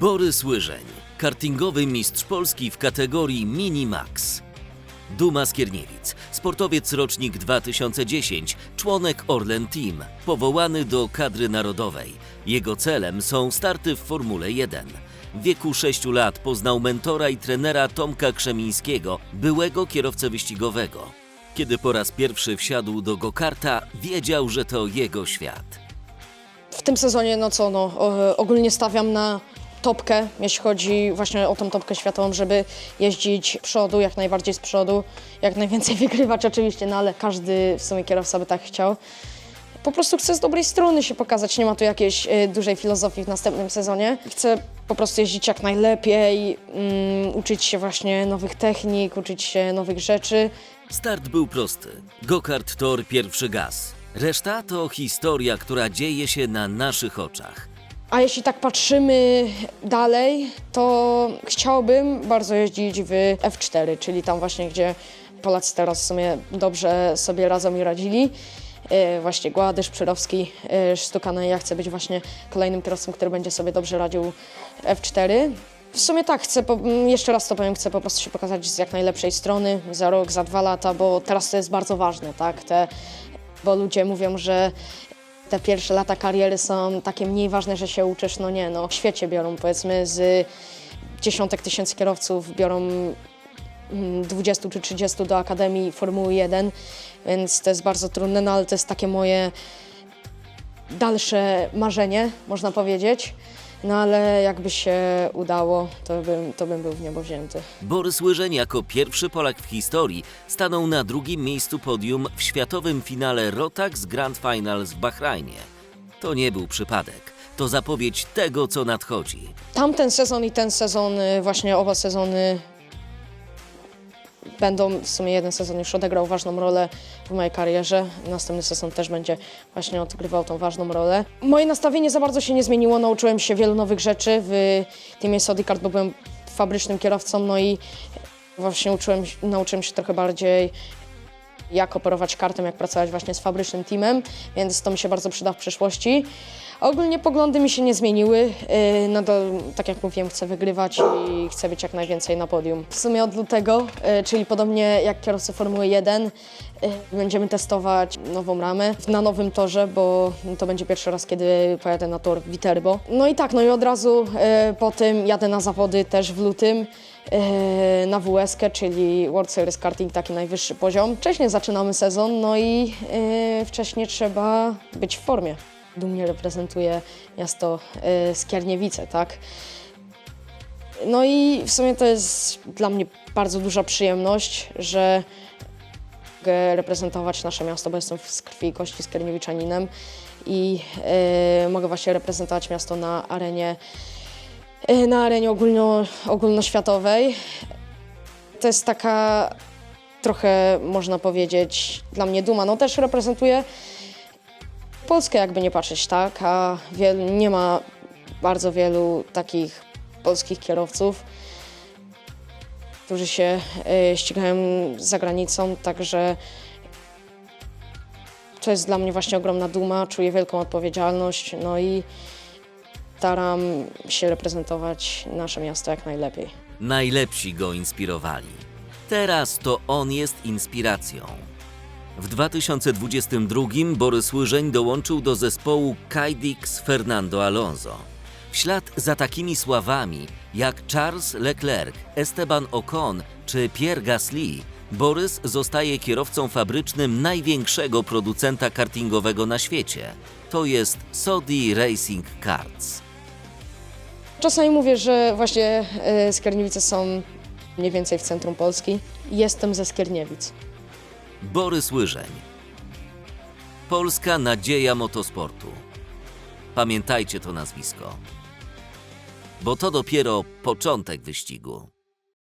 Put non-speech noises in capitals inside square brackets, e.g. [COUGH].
Borys Łyżeń, kartingowy mistrz Polski w kategorii Mini Max. Duma Skierniewic, sportowiec rocznik 2010, członek Orlen Team, powołany do kadry narodowej. Jego celem są starty w Formule 1. W wieku 6 lat poznał mentora i trenera Tomka Krzemińskiego, byłego kierowcę wyścigowego. Kiedy po raz pierwszy wsiadł do go-karta, wiedział, że to jego świat. W tym sezonie, no co, no, ogólnie stawiam na topkę, jeśli chodzi właśnie o tą topkę światową, żeby jeździć przodu, jak najbardziej z przodu, jak najwięcej [LAUGHS] wygrywać oczywiście, no ale każdy w sumie kierowca by tak chciał. Po prostu chcę z dobrej strony się pokazać, nie ma tu jakiejś y, dużej filozofii w następnym sezonie. Chcę po prostu jeździć jak najlepiej, mm, uczyć się właśnie nowych technik, uczyć się nowych rzeczy. Start był prosty. Gokart tor pierwszy gaz. Reszta to historia, która dzieje się na naszych oczach. A jeśli tak patrzymy dalej, to chciałbym bardzo jeździć w F4, czyli tam właśnie, gdzie Polacy teraz w sumie dobrze sobie radzą i radzili. E, Właśnie Gładysz, Przyrowski, e, Sztukane. Ja chcę być właśnie kolejnym kierowcą, który będzie sobie dobrze radził w F4. W sumie tak, chcę, po, m, jeszcze raz to powiem, chcę po prostu się pokazać z jak najlepszej strony za rok, za dwa lata, bo teraz to jest bardzo ważne, tak? Te, bo ludzie mówią, że te pierwsze lata kariery są takie mniej ważne, że się uczysz, no nie, no w świecie biorą powiedzmy z dziesiątek tysięcy kierowców biorą mm, 20 czy 30 do Akademii Formuły 1, więc to jest bardzo trudne, no ale to jest takie moje dalsze marzenie, można powiedzieć. No ale jakby się udało, to bym, to bym był w niebo wzięty. Borys Łyżeń jako pierwszy Polak w historii stanął na drugim miejscu podium w światowym finale Rotax Grand Finals w Bahrajnie. To nie był przypadek. To zapowiedź tego, co nadchodzi. Tamten sezon i ten sezon, y, właśnie oba sezony będą, w sumie jeden sezon już odegrał ważną rolę w mojej karierze, następny sezon też będzie właśnie odgrywał tą ważną rolę. Moje nastawienie za bardzo się nie zmieniło, nauczyłem się wielu nowych rzeczy w teamie Sodicard, bo byłem fabrycznym kierowcą, no i właśnie uczyłem, nauczyłem się trochę bardziej jak operować kartem, jak pracować właśnie z fabrycznym teamem, więc to mi się bardzo przyda w przyszłości. Ogólnie poglądy mi się nie zmieniły. Yy, Nadal, tak jak mówiłem, chcę wygrywać i chcę być jak najwięcej na podium. W sumie od lutego, yy, czyli podobnie jak kierowcy Formuły 1, yy, będziemy testować nową ramę na nowym torze, bo to będzie pierwszy raz, kiedy pojadę na tor Viterbo. No i tak, no i od razu po tym jadę na zawody też w lutym na WSK, czyli World Series Karting, taki najwyższy poziom. Wcześniej zaczynamy sezon, no i wcześniej trzeba być w formie. Dumnie reprezentuję miasto e, Skierniewice, tak? No i w sumie to jest dla mnie bardzo duża przyjemność, że mogę reprezentować nasze miasto, bo jestem z krwi i kości skierniewiczaninem i e, mogę właśnie reprezentować miasto na arenie e, na arenie ogólno, ogólnoświatowej. To jest taka trochę, można powiedzieć, dla mnie duma. No też reprezentuję Polskę, jakby nie patrzeć, tak? A nie ma bardzo wielu takich polskich kierowców, którzy się e, ścigają za granicą, także to jest dla mnie właśnie ogromna duma, czuję wielką odpowiedzialność, no i staram się reprezentować nasze miasto jak najlepiej. Najlepsi go inspirowali. Teraz to on jest inspiracją. W 2022 Borys Łyżeń dołączył do zespołu Kajdix Fernando Alonso. W ślad za takimi sławami jak Charles Leclerc, Esteban Ocon czy Pierre Gasly, Borys zostaje kierowcą fabrycznym największego producenta kartingowego na świecie. To jest Sodi Racing Karts. Czasami mówię, że właśnie e, Skierniewice są mniej więcej w centrum Polski. Jestem ze Skierniewic. Borys Łyżeń. Polska nadzieja motosportu. Pamiętajcie to nazwisko. Bo to dopiero początek wyścigu.